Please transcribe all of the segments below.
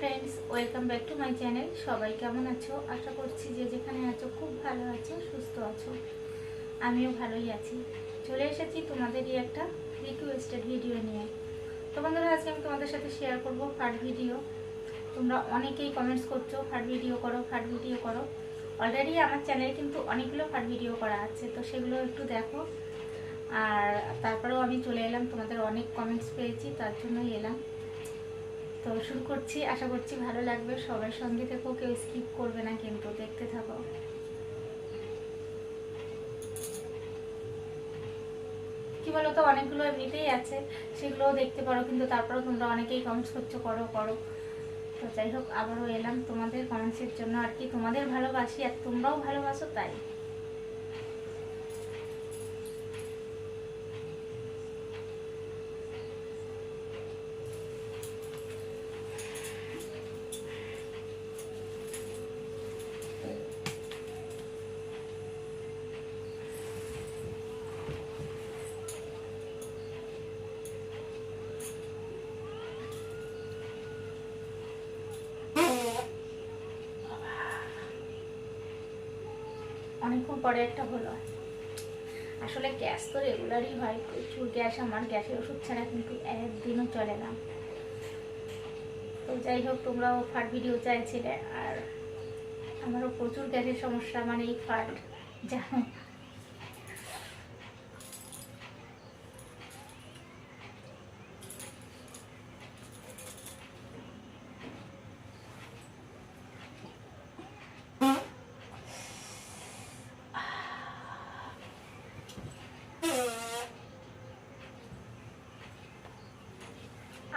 Friends welcome back to my channel সবাই কেমন আছো? আশা করছি যে যেখানে আছো খুব ভালো আছো, সুস্থ আছো। আমিও ভালোই আছি। চলে এসেছি তোমাদেরই একটা রিকোয়েস্টেড ভিডিও নিয়ে। তো বন্ধুরা, আজকে আমি তোমাদের সাথে শেয়ার করব ফার্ট ভিডিও তোমরা অনেকেই কমেন্টস করছ ফাট ভিডিও করো ফার্ট ভিডিও করো। অলরেডি আমার চ্যানেলে কিন্তু অনেকগুলো ফার্ট ভিডিও করা আছে, তো সেগুলো একটু দেখো। আর তারপরেও আমি চলে এলাম, তোমাদের অনেক কমেন্টস পেয়েছি, তার জন্যই এলাম। তো শুরু করছি। আশা করছি ভালো লাগবে। সবার সঙ্গে থেকো, কেউ স্কিপ করবে না, কিন্তু দেখতে থাকো। কি বলতো, অনেকগুলো এমনিতেই আছে, সেগুলোও দেখতে পারো, কিন্তু তারপরেও তোমরা অনেকেই কমেন্টস করছ, করো করো। তো যাই হোক, আবারও এলাম তোমাদের কমেন্টসের জন্য। আর কি তোমাদের ভালোবাসি আর তোমরাও ভালোবাসো, তাই। অনেকক্ষণ পরে একটা হলো আসলে গ্যাস তো রেগুলারই হয়, প্রচুর গ্যাস, আমার গ্যাসের ওষুধ ছাড়া কিন্তু একদিনও চলে না। তো যাই হোক, তোমরাও ফাট ভিডিও চাইছিলে, আর আমারও প্রচুর গ্যাসের সমস্যা মানে এই ফাট জানো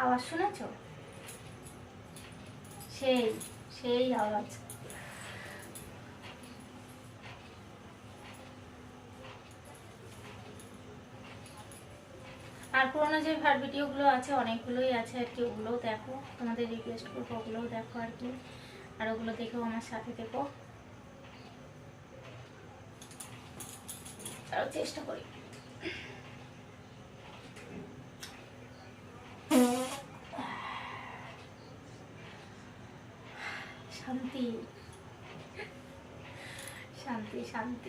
আওয়াজ শুনেছ? সেই সেই আওয়াজ। আর পুরোনো যে ভার ভিডিওগুলো আছে, অনেকগুলোই আছে আর কি, ওগুলোও দেখো। তোমাদের রিকোয়েস্ট করব, ওগুলোও দেখো আর কি। আর ওগুলো দেখেও আমার সাথে দেখো আরও চেষ্টা করি শান্তি শান্তি শান্তি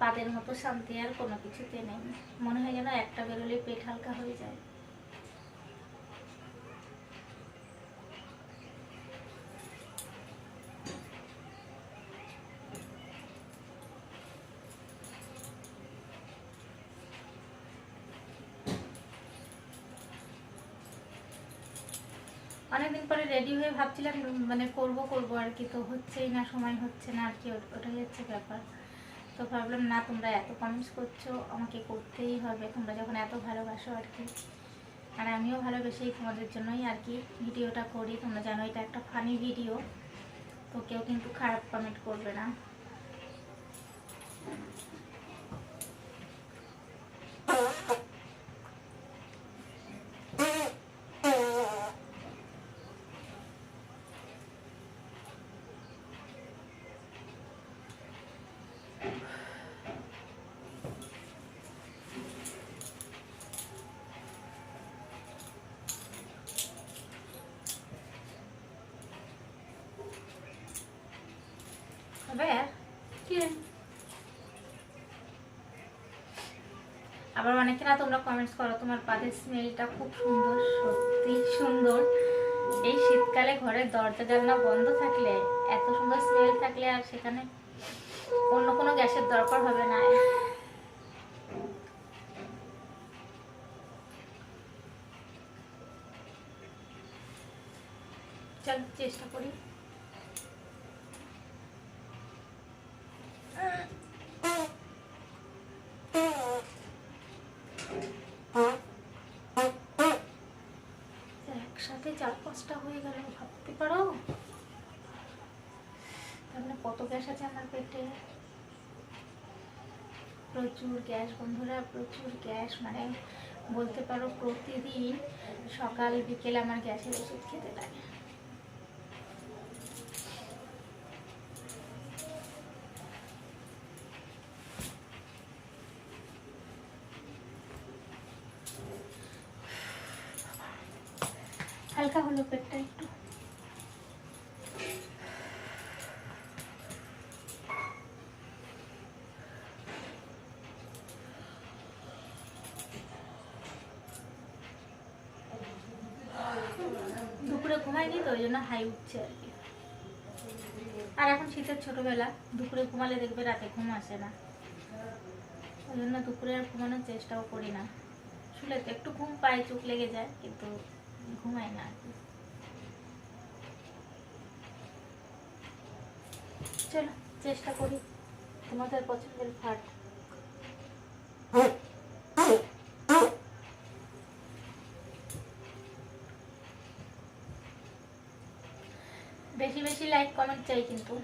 পাদের মতো শান্তি আর কোনো কিছুতে নেই। মনে হয় যেন একটা বেরোলে পেট হালকা হয়ে যায়। অনেকদিন পরে রেডি হয়ে ভাবছিলাম মানে করব করব আর কি। তো হচ্ছেই না, সময় হচ্ছে না আর কি ওটাই হচ্ছে ব্যাপার। তো ভাবলাম, না, তোমরা এত কমেন্টস করছ, আমাকে করতেই হবে। তোমরা যখন এত ভালোবাসো আর কি। আর আমিও ভালোবেসেই তোমাদের জন্যই আর কি ভিডিওটা করি। তোমরা জানো এটা একটা ফানি ভিডিও তো কেউ কিন্তু খারাপ কমেন্ট করবে না হবে কি রে? আবার অনেকে না, তোমরা কমেন্টস করো, তোমার পাদের স্মেলটা খুব সুন্দর সত্যি সুন্দর। এই শীতকালে ঘরের দরজা জানলা বন্ধ থাকলে, এত সুন্দর স্মেল থাকলে আর সেখানে অন্য কোনো গ্যাসের দরকার হবে না। চল, চেষ্টা করি। একসাথে চার পাঁচটা হয়ে গেল ভাবতে পারো? তাহলে কত গ্যাস আছে আমার পেটে? প্রচুর গ্যাস বন্ধুরা, প্রচুর গ্যাস। মানে বলতে পারো প্রতিদিন সকাল, বিকেল আমার গ্যাসের ওষুধ খেতে লাগে। হালকা হলো পেটটা একটু। দুপুরে ঘুমাইনি তো, ওই জন্য হাই উঠছে আর কি। আর এখন শীতের ছোটবেলা, দুপুরে ঘুমালে দেখবে রাতে ঘুম আসে না। ওই জন্য দুপুরে আর ঘুমানোর চেষ্টাও করি না। শুলে তো একটু ঘুম পায়, চোখ লেগে যায়, কিন্তু ঘুমাই না। চলো চেষ্টা করি তোমাদের পছন্দের ফাট বেশি বেশি লাইক কমেন্ট চাই কিন্তু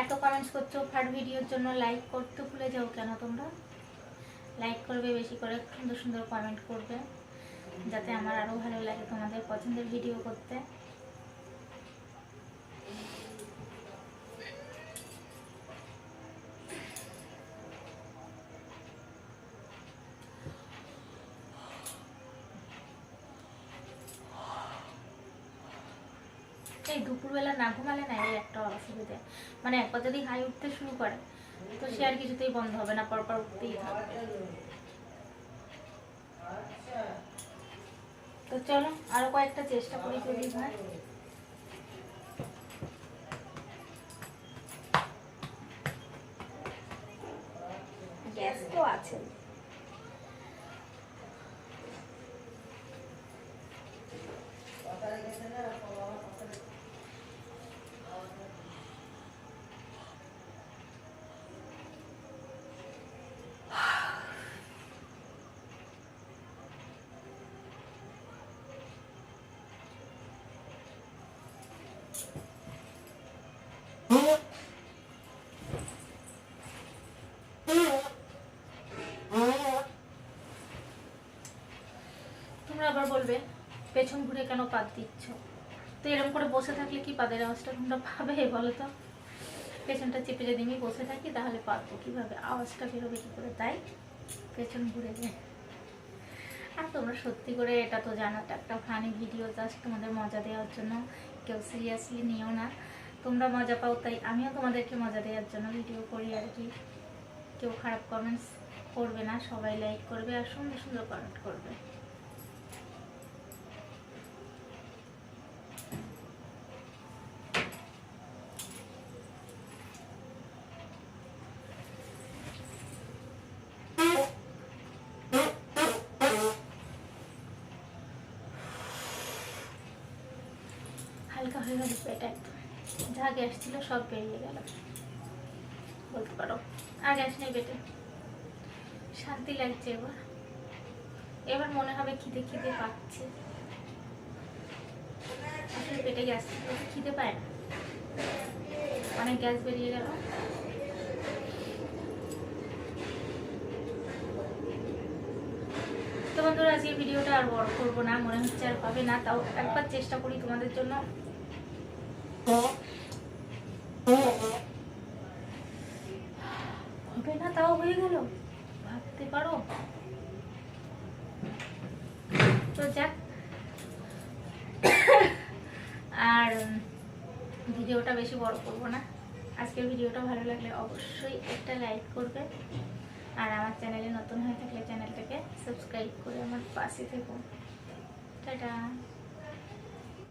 এত কমেন্টস করছ ফাট ভিডিওর জন্য লাইক করতে ভুলে যাও কেন তোমরা লাইক করবে বেশি করে সুন্দর সুন্দর কমেন্ট করবে যাতে আমার আরও ভালো লাগে তোমাদের পছন্দের ভিডিও করতে। এই দুপুরবেলা না ঘুমালে না এই একটা অসুবিধে। মানে একবার যদি হাই উঠতে শুরু করে, তো সে আর কিছুতেই বন্ধ হবে না, পরপর উঠতেই থাকবে। চলো আরও কয়েকটা চেষ্টা করি যদি হয় গ্যাস তো আছে তোমরা আবার বলবে, পেছন ঘুরে কেন পাত দিচ্ছ? তো এরকম করে বসে থাকলে কি পাদের আওয়াজটা তোমরা পাবে পেছনটা চেপে যদি আমি বসে থাকি, তাহলে পারব কীভাবে? আওয়াজটা বেরোবে কি করে? তাই পেছন ঘুরে যায় আর তোমরা সত্যি করে এটা তো জানো, একটা ফানি ভিডিও জাস্ট তোমাদের মজা দেওয়ার জন্য। কেউ সিরিয়াসলি নিও না। তোমরা মজা পাও, তাই আমিও তোমাদেরকে মজা দেওয়ার জন্য ভিডিও করি আর কি। কেউ খারাপ কমেন্টস করবে না, সবাই লাইক করবে আর সুন্দর সুন্দর কমেন্ট করবে। হালকা হয়ে গেল, পেট একদম। যা গ্যাস ছিল সব বেরিয়ে গেল। বলতে পারো, আর গ্যাস নেই পেটে। শান্তি লাগছে এবার। এবার মনে হবে খিদে খিদে পাচ্ছে। পেটে গ্যাস খিদে পায় না। অনেক গ্যাস বেরিয়ে গেল। তো বন্ধুরা আজকে ভিডিওটা আর বড় করব না, মনে হচ্ছে আর হবে না, তাও একবার চেষ্টা করি তোমাদের জন্য। হবে না, তাও হয়ে গেল। ভাবতে পারো? তো যাক। আর ভিডিওটা বেশি বড় করব না। আজকের ভিডিওটা ভালো লাগলে অবশ্যই একটা লাইক করবে। আর আমার চ্যানেলে নতুন হয়ে থাকলে চ্যানেলটাকে সাবস্ক্রাইব করে আমার পাশে থেকো। টাটা।